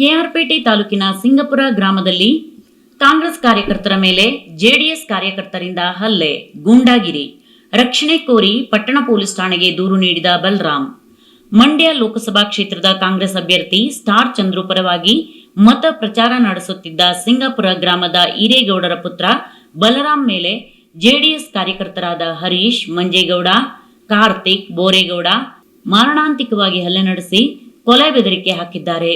ಕೆಆರ್ಪೇಟೆ ತಾಲೂಕಿನ ಸಿಂಗಪುರ ಗ್ರಾಮದಲ್ಲಿ ಕಾಂಗ್ರೆಸ್ ಕಾರ್ಯಕರ್ತರ ಮೇಲೆ ಜೆಡಿಎಸ್ ಕಾರ್ಯಕರ್ತರಿಂದ ಹಲ್ಲೆ, ಗೂಂಡಾಗಿರಿ. ರಕ್ಷಣೆ ಕೋರಿ ಪಟ್ಟಣ ಪೊಲೀಸ್ ಠಾಣೆಗೆ ದೂರು ನೀಡಿದ ಬಲರಾಮ್ ಮಂಡ್ಯ ಲೋಕಸಭಾ ಕ್ಷೇತ್ರದ ಕಾಂಗ್ರೆಸ್ ಅಭ್ಯರ್ಥಿ ಸ್ಟಾರ್ ಚಂದ್ರು ಪರವಾಗಿ ಮತ ಪ್ರಚಾರ ನಡೆಸುತ್ತಿದ್ದ ಸಿಂಗಾಪುರ ಗ್ರಾಮದ ಹಿರೇಗೌಡರ ಪುತ್ರ ಬಲರಾಮ್ ಮೇಲೆ ಜೆಡಿಎಸ್ ಕಾರ್ಯಕರ್ತರಾದ ಹರೀಶ್ ಮಂಜೇಗೌಡ, ಕಾರ್ತಿಕ್ ಬೋರೇಗೌಡ ಮಾರಣಾಂತಿಕವಾಗಿ ಹಲ್ಲೆ ನಡೆಸಿ ಕೊಲೆ ಬೆದರಿಕೆ ಹಾಕಿದ್ದಾರೆ.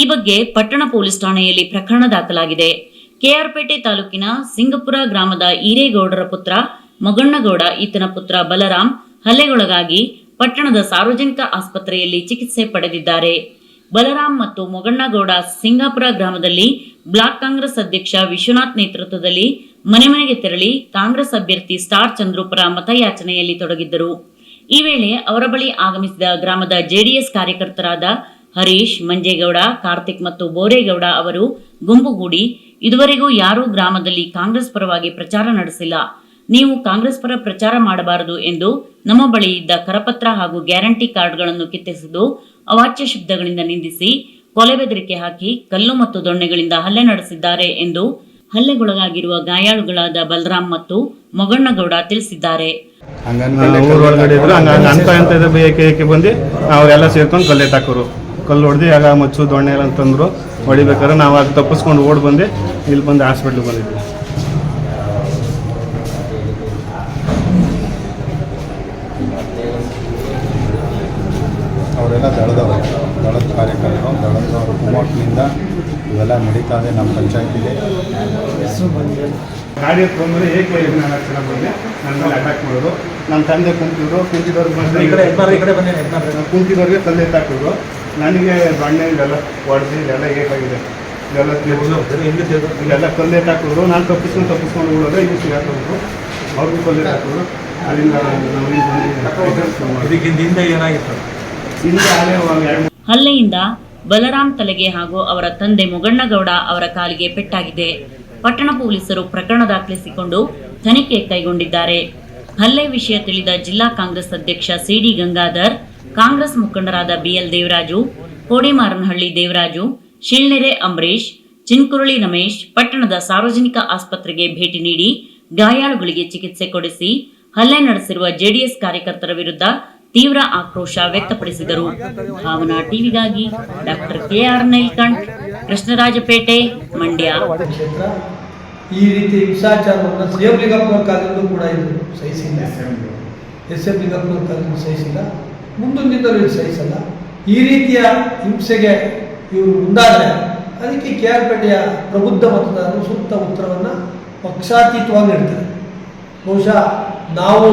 ಈ ಬಗ್ಗೆ ಪಟ್ಟಣ ಪೊಲೀಸ್ ಠಾಣೆಯಲ್ಲಿ ಪ್ರಕರಣ ದಾಖಲಾಗಿದೆ. ಕೆಆರ್ಪೇಟೆ ತಾಲೂಕಿನ ಸಿಂಗಪುರ ಗ್ರಾಮದ ಈರೇಗೌಡರ ಪುತ್ರ, ಮೊಗಣ್ಣಗೌಡ, ಈತನ ಪುತ್ರ ಬಲರಾಮ್ ಹಲ್ಲೆಗೊಳಗಾಗಿ ಪಟ್ಟಣದ ಸಾರ್ವಜನಿಕ ಆಸ್ಪತ್ರೆಯಲ್ಲಿ ಚಿಕಿತ್ಸೆ ಪಡೆದಿದ್ದಾರೆ. ಬಲರಾಮ್ ಮತ್ತು ಮೊಗಣ್ಣಗೌಡ ಸಿಂಗಾಪುರ ಗ್ರಾಮದಲ್ಲಿ ಬ್ಲಾಕ್ ಕಾಂಗ್ರೆಸ್ ಅಧ್ಯಕ್ಷ ವಿಶ್ವನಾಥ್ ನೇತೃತ್ವದಲ್ಲಿ ಮನೆ ಮನೆಗೆ ತೆರಳಿ ಕಾಂಗ್ರೆಸ್ ಅಭ್ಯರ್ಥಿ ಸ್ಟಾರ್ ಚಂದ್ರೂಪರ ಮತಯಾಚನೆಯಲ್ಲಿ ತೊಡಗಿದ್ದರು. ಈ ವೇಳೆ ಅವರ ಬಳಿ ಆಗಮಿಸಿದ ಗ್ರಾಮದ ಜೆಡಿಎಸ್ ಕಾರ್ಯಕರ್ತರಾದ ಹರೀಶ್, ಮಂಜೇಗೌಡ, ಕಾರ್ತಿಕ್ ಮತ್ತು ಬೋರೇಗೌಡ ಅವರು ಗುಂಪುಗೂಡಿ, ಇದುವರೆಗೂ ಯಾರೂ ಗ್ರಾಮದಲ್ಲಿ ಕಾಂಗ್ರೆಸ್ ಪರವಾಗಿ ಪ್ರಚಾರ ನಡೆಸಿಲ್ಲ. ನೀವು ಕಾಂಗ್ರೆಸ್ ಪರ ಪ್ರಚಾರ ಮಾಡಬಾರದು ಎಂದು ನಮ್ಮ ಬಳಿ ಇದ್ದ ಕರಪತ್ರ ಹಾಗೂ ಗ್ಯಾರಂಟಿ ಕಾರ್ಡ್ಗಳನ್ನು ಕಿತ್ತೆಸೆದು ಅವಾಚ್ಯ ಶಬ್ದಗಳಿಂದ ನಿಂದಿಸಿ, ಕೊಲೆ ಬೆದರಿಕೆ ಹಾಕಿ, ಕಲ್ಲು ಮತ್ತು ದೊಣ್ಣೆಗಳಿಂದ ಹಲ್ಲೆ ನಡೆಸಿದ್ದಾರೆ ಎಂದು ಹಲ್ಲೆಗೊಳಗಾಗಿರುವ ಗಾಯಾಳುಗಳಾದ ಬಲರಾಮ್ ಮತ್ತು ಮೊಗಣ್ಣಗೌಡ ತಿಳಿಸಿದ್ದಾರೆ. ಬಂದು ಅವರೆಲ್ಲ ಸೇರ್ಕೊಂಡು ಕಲ್ಲೆ ತಾಕೋರು ಕಲ್ಲು ಹೊಡೆದು ಆಗ ಮಚ್ಚು ದೊಣ್ಣೆ ಎಲ್ಲ ಅಂತಂದ್ರು ಹೊಡಿಬೇಕಾದ್ರೆ ನಾವು ಅದು ತಪ್ಪಿಸ್ಕೊಂಡು ಓಡ್ ಬಂದು ಇಲ್ಲಿ ಬಂದು ಹಾಸ್ಪಿಟ್ಲಿಗೆ ಬಂದಿದ್ವಿ. ಅವರೆಲ್ಲ ಕಾರ್ಯಕರ್ತರು ದಳದವರು ಕುಮೋಟ್ನಿಂದ ಇವೆಲ್ಲ ನಡೀತಾ ಇದೆ ನಮ್ಮ ಪಂಚಾಯತಿಗೆ ಗಾಡಿ ಬಂದ್ರೆ ಏಕೆ ನಾಲ್ಕು ಅಕ್ಷರ ಬಂದೆ ನನ್ನ ಮೇಲೆ ಅಟ್ಯಾಕ್ ಮಾಡೋದು. ನನ್ನ ತಂದೆ ಕುಂತಿದ್ರು ಕುಂತಿದವ್ರಿಗೆ ಬಂದರೆ ಈ ಕಡೆ ಈ ಕಡೆ ಬಂದೆ. ಕುಂತಿದವ್ರಿಗೆ ತಂದೆ ತಾಕಿದ್ರು ನನಗೆ ಬಣ್ಣ ಇದೆಲ್ಲ ಹೊಡೆದು ಇದೆಲ್ಲ ಏಕಾಗಿದೆ. ಇದೆಲ್ಲ ಇಲ್ಲೆಲ್ಲ ಕಲ್ಲು ಎತ್ತಾಕಿದ್ರು ನಾನು ತಪ್ಪಿಸ್ಕೊಂಡು ತಪ್ಪಿಸ್ಕೊಂಡು ಓಡೋದೆ ಇದು ಸಿಗಾಕಿದ್ರು ಅವ್ರಿಗೂ ತಂದೆ ಹಾಕಿದ್ರು ಅಲ್ಲಿಂದ ಇದಕ್ಕಿಂತ ಹಿಂದೆ ಏನಾಗಿತ್ತು? ಹಿಂದೆ ಆಲೇ ಒಂದು ಎರಡು ಹಲ್ಲೆಯಿಂದ ಬಲರಾಮ್ ತಲೆಗೆ ಹಾಗೂ ಅವರ ತಂದೆ ಮೊಗಣ್ಣಗೌಡ ಅವರ ಕಾಲಿಗೆ ಪೆಟ್ಟಾಗಿದೆ. ಪಟ್ಟಣ ಪೊಲೀಸರು ಪ್ರಕರಣ ದಾಖಲಿಸಿಕೊಂಡು ತನಿಖೆ ಕೈಗೊಂಡಿದ್ದಾರೆ. ಹಲ್ಲೆ ವಿಷಯ ತಿಳಿದ ಜಿಲ್ಲಾ ಕಾಂಗ್ರೆಸ್ ಅಧ್ಯಕ್ಷ ಸಿಡಿ ಗಂಗಾಧರ್, ಕಾಂಗ್ರೆಸ್ ಮುಖಂಡರಾದ ಬಿಎಲ್ ದೇವರಾಜು, ಕೋಡಿಮಾರನಹಳ್ಳಿ ದೇವರಾಜು ಶಿಳ್ನೆರೆ ಅಂಬರೀಶ್ ಚಿನ್ಕುರಳಿ ರಮೇಶ್, ಪಟ್ಟಣದ ಸಾರ್ವಜನಿಕ ಆಸ್ಪತ್ರೆಗೆ ಭೇಟಿ ನೀಡಿ ಗಾಯಾಳುಗಳಿಗೆ ಚಿಕಿತ್ಸೆ ಕೊಡಿಸಿ ಹಲ್ಲೆ ನಡೆಸಿರುವ ಜೆಡಿಎಸ್ ಕಾರ್ಯಕರ್ತರ ವಿರುದ್ಧ ತೀವ್ರ ಆಕ್ರೋಶ ವ್ಯಕ್ತಪಡಿಸಿದರು. Bhavana ಟಿವಿಗಾಗಿ doctor K R Neelkanth, Krishnarajpet, Mandya. ಈ ರೀತಿ ಹಿಂಸಾಚಾರವನ್ನು ಸಿ ಎಂ ಲಿಂಗಪ್ಪನವ್ರ ಕಾಲದಲ್ಲೂ ಕೂಡ ಇದು ಸಹಿಸಿಲ್ಲ. ಎಸ್ ಎಂ ಲಿಂಗಪ್ಪನವ್ರ ಕಾಲದಲ್ಲೂ ಸಹಿಸಿಲ್ಲ. ಮುಂದಿನ ದಿನದಲ್ಲೂ ಇದು ಸಹಿಸಲ್ಲ. ಈ ರೀತಿಯ ಹಿಂಸೆಗೆ ಇವರು ಮುಂದಾದರೆ ಅದಕ್ಕೆ ಕೆ ಆರ್ ಪೇಟೆಯ ಪ್ರಬುದ್ಧ ಮತದಾರರು ಸೂಕ್ತ ಉತ್ತರವನ್ನು ಪಕ್ಷಾತೀತವಾಗಿ ನೀಡ್ತಾರೆ. ಬಹುಶಃ ನಾವು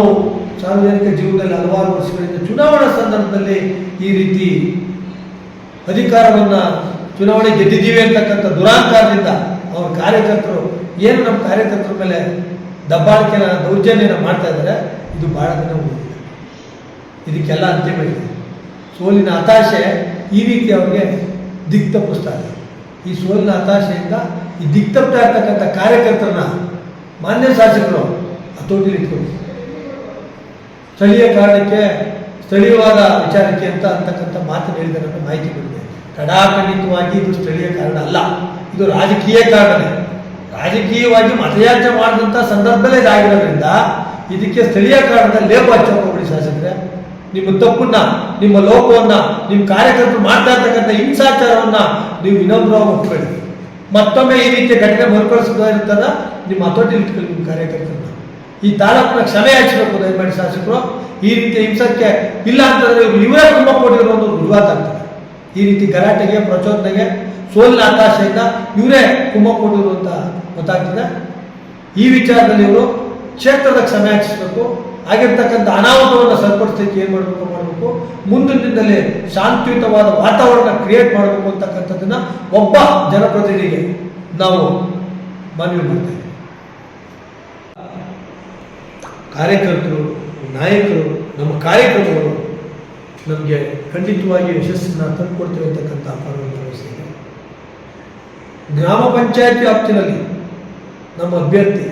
ಸಾರ್ವಜನಿಕ ಜೀವನದಲ್ಲಿ ಹಲವಾರು ವರ್ಷಗಳಿಂದ ಚುನಾವಣಾ ಸಂದರ್ಭದಲ್ಲಿ ಈ ರೀತಿ ಅಧಿಕಾರವನ್ನು ಚುನಾವಣೆ ಗೆದ್ದಿದ್ದೀವಿ ಅಂತಕ್ಕಂಥ ದುರಾಂಕಾರದಿಂದ ಅವ್ರ ಕಾರ್ಯಕರ್ತರು ಏನು ನಮ್ಮ ಕಾರ್ಯಕರ್ತರ ಮೇಲೆ ದಬ್ಬಾಳಿಕೆನ, ದೌರ್ಜನ್ಯನ ಮಾಡ್ತಾ ಇದ್ದಾರೆ, ಇದು ಭಾಳ ದಿನ ಉಳಿದಿದೆ ಇದಕ್ಕೆಲ್ಲ ಅಂತಿಮ ಇದೆ. ಸೋಲಿನ ಹತಾಶೆ ಈ ರೀತಿ ಅವ್ರಿಗೆ ದಿಕ್ ತಪ್ಪಿಸ್ತಾ ಇದೆ. ಈ ಸೋಲಿನ ಹತಾಶೆಯಿಂದ ಈ ದಿಕ್ ತಪ್ತಾ ಇರ್ತಕ್ಕಂಥ ಕಾರ್ಯಕರ್ತರನ್ನ ಮಾನ್ಯ ಶಾಸಕರು ಹತೋಟಿಲಿ ಇಟ್ಕೊಂಡು ಸ್ಥಳೀಯ ಕಾರಣಕ್ಕೆ, ಸ್ಥಳೀಯವಾದ ವಿಚಾರಕ್ಕೆ ಅಂತ ಅಂತಕ್ಕಂಥ ಮಾತನ್ನು ಹೇಳಿದ ಮಾಹಿತಿ ಬಂದಿದೆ ಕಡಾಖಂಡಿತವಾಗಿ ಇದು ಸ್ಥಳೀಯ ಕಾರಣ ಅಲ್ಲ. ಇದು ರಾಜಕೀಯ ಕಾರಣ ರಾಜಕೀಯವಾಗಿ ಮತಯಾಚನೆ ಮಾಡಿದಂಥ ಸಂದರ್ಭದಲ್ಲೇ ಇದಾಗಿರೋದ್ರಿಂದ ಇದಕ್ಕೆ ಸ್ಥಳೀಯ ಕಾರಣದ ಲೇಪ ಹಚ್ಚಿ ಶಾಸಕರೇ. ನಿಮ್ಮ ತಪ್ಪನ್ನ, ನಿಮ್ಮ ಲೋಪವನ್ನ, ನಿಮ್ಮ ಕಾರ್ಯಕರ್ತರು ಮಾಡ್ತಾ ಇರ್ತಕ್ಕಂಥ ಹಿಂಸಾಚಾರವನ್ನ ನೀವು ವಿನಮ್ರವಾಗಿ ಒಪ್ಕೊಳ್ಳಿ ಮತ್ತೊಮ್ಮೆ ಈ ರೀತಿಯ ಘಟನೆ ಮರುಕಳಿಸೋದಿರ್ತದ ನಿಮ್ಮ ಹತೋಟಿ ಇಟ್ಕೊಳ್ಳಿ ನಿಮ್ಮ ಕಾರ್ಯಕರ್ತರನ್ನ. ಈ ತಾಲೂಕಿನ ಕ್ಷಮೆ ಯಾಚಿಸಬೇಕು ದಯಮಾಡಿ ಶಾಸಕರು, ಈ ರೀತಿ ಹಿಂಸಕ್ಕೆ ಇಲ್ಲ ಅಂತಂದ್ರೆ ಇವ್ರು ತುಂಬ ಕೊಟ್ಟಿರೋ ಒಂದು ರುಜುವಾತ ಆಗ್ತದೆ ಈ ರೀತಿ ಗಲಾಟೆಗೆ, ಪ್ರಚೋದನೆಗೆ, ಸೋಲಿನ ಹತಾಶೆಯಿಂದ ಇವರೇ ಕುಂಭ ಕೊಟ್ಟಿರು ಅಂತ ಗೊತ್ತಾಗ್ತದೆ. ಈ ವಿಚಾರದಲ್ಲಿ ಇವರು ಕ್ಷೇತ್ರದ ಕ್ಷಮೆ ಯಾಚಿಸಬೇಕು ಆಗಿರ್ತಕ್ಕಂಥ ಅನಾಹುತವನ್ನು ಸರಿಪಡಿಸಲಿಕ್ಕೆ ಏನು ಮಾಡಬೇಕು ಮಾಡಬೇಕು. ಮುಂದಿನ ದಿನದಲ್ಲಿ ಶಾಂತಿಯುತವಾದ ವಾತಾವರಣ ಕ್ರಿಯೇಟ್ ಮಾಡಬೇಕು ಅಂತಕ್ಕಂಥದ್ದನ್ನ ಒಬ್ಬ ಜನಪ್ರತಿನಿಧಿಗೆ ನಾವು ಮನವಿ ಮಾಡ್ತೇವೆ. ಕಾರ್ಯಕರ್ತರು, ನಾಯಕರು, ನಮ್ಮ ಕಾರ್ಯಕ್ರಮಗಳು ನಮಗೆ ಖಂಡಿತವಾಗಿ ಯಶಸ್ಸನ್ನು ತಂದುಕೊಡ್ತೇವೆ ಅಂತಕ್ಕಂಥ ಅಪಾರ ಭರವಸೆ ಇದೆ ಗ್ರಾಮ ಪಂಚಾಯತ್ ವ್ಯಾಪ್ತಿನಲ್ಲಿ ನಮ್ಮ ಅಭ್ಯರ್ಥಿ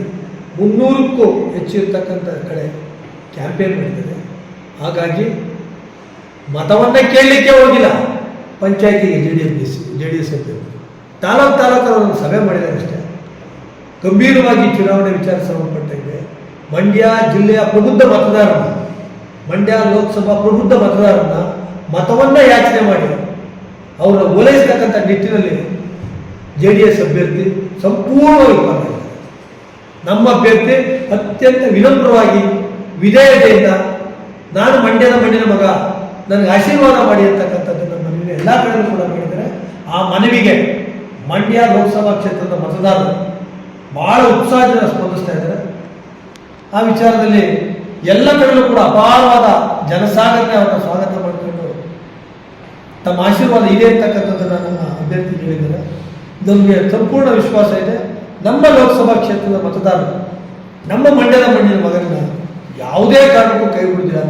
ಮುನ್ನೂರಕ್ಕೂ ಹೆಚ್ಚಿರ್ತಕ್ಕಂಥ ಕಡೆ ಕ್ಯಾಂಪೇನ್ ಮಾಡಿದ್ದಾರೆ. ಹಾಗಾಗಿ ಮತವನ್ನೇ ಕೇಳಲಿಕ್ಕೆ ಹೋಗಿಲ್ಲ. ಪಂಚಾಯತಿಗೆ J D S, J D S ಅಭ್ಯರ್ಥಿ. ತಾಲೂಕು ತಾಲೂಕಲ್ಲಿ ಒಂದು ಸಭೆ ಮಾಡಿದ್ದಾರೆ ಅಷ್ಟೇ. ಗಂಭೀರವಾಗಿ ಚುನಾವಣೆ ವಿಚಾರ ಸಂಬಂಧಪಟ್ಟಂಗೆ ಮಂಡ್ಯ ಜಿಲ್ಲೆಯ ಪ್ರಬುದ್ಧ ಮತದಾರನ ಮಂಡ್ಯ ಲೋಕಸಭಾ ಪ್ರಬುದ್ಧ ಮತದಾರನ ಮತವನ್ನ ಯಾಚನೆ ಮಾಡಿ ಅವರ ಓಲೈಸ್ತಕ್ಕಂಥ ನಿಟ್ಟಿನಲ್ಲಿ ಜೆ ಡಿ ಎಸ್ ಅಭ್ಯರ್ಥಿ ಸಂಪೂರ್ಣವಾಗಿ ಪಾಲ್ಗೊಂಡಿದ್ದಾರೆ. ನಮ್ಮ ಅಭ್ಯರ್ಥಿ ಅತ್ಯಂತ ವಿನಮ್ರವಾಗಿ ವಿಧೇಯತೆಯಿಂದ ನಾನು ಮಂಡ್ಯದ ಮಣ್ಣಿನ ಮಗ, ನನಗೆ ಆಶೀರ್ವಾದ ಮಾಡಿ ಅಂತಕ್ಕಂಥದ್ದನ್ನು ಮನವಿ ಎಲ್ಲ ಕಡೆಯೂ ಕೂಡ ಮಾಡಿದ್ದಾರೆ. ಆ ಮನವಿಗೆ ಮಂಡ್ಯ ಲೋಕಸಭಾ ಕ್ಷೇತ್ರದ ಮತದಾರರು ಬಹಳ ಉತ್ಸಾಹದಿಂದ ಸ್ಪಂದಿಸ್ತಾ ಇದ್ದಾರೆ. ಆ ವಿಚಾರದಲ್ಲಿ ಎಲ್ಲ ಕಡೆಯೂ ಕೂಡ ಅಪಾರವಾದ ಜನಸಾಗರನೆ ಅವರ ಸ್ವಾಗತ ಮಾಡಿಕೊಂಡು ತಮ್ಮ ಆಶೀರ್ವಾದ ಇದೆ ಅಂತಕ್ಕಂಥದ್ದನ್ನು ನಮ್ಮ ಅಭ್ಯರ್ಥಿ ಹೇಳಿದ್ದಾರೆ. ನಮಗೆ ಸಂಪೂರ್ಣ ವಿಶ್ವಾಸ ಇದೆ. ನಮ್ಮ ಲೋಕಸಭಾ ಕ್ಷೇತ್ರದ ಮತದಾರರು, ನಮ್ಮ ಮಂಡ್ಯದ ಮಣ್ಣಿನ ಮಗನ ಯಾವುದೇ ಕಾರಣಕ್ಕೂ ಕೈ ಬಿಡುವುದಿಲ್ಲ ಅಂತ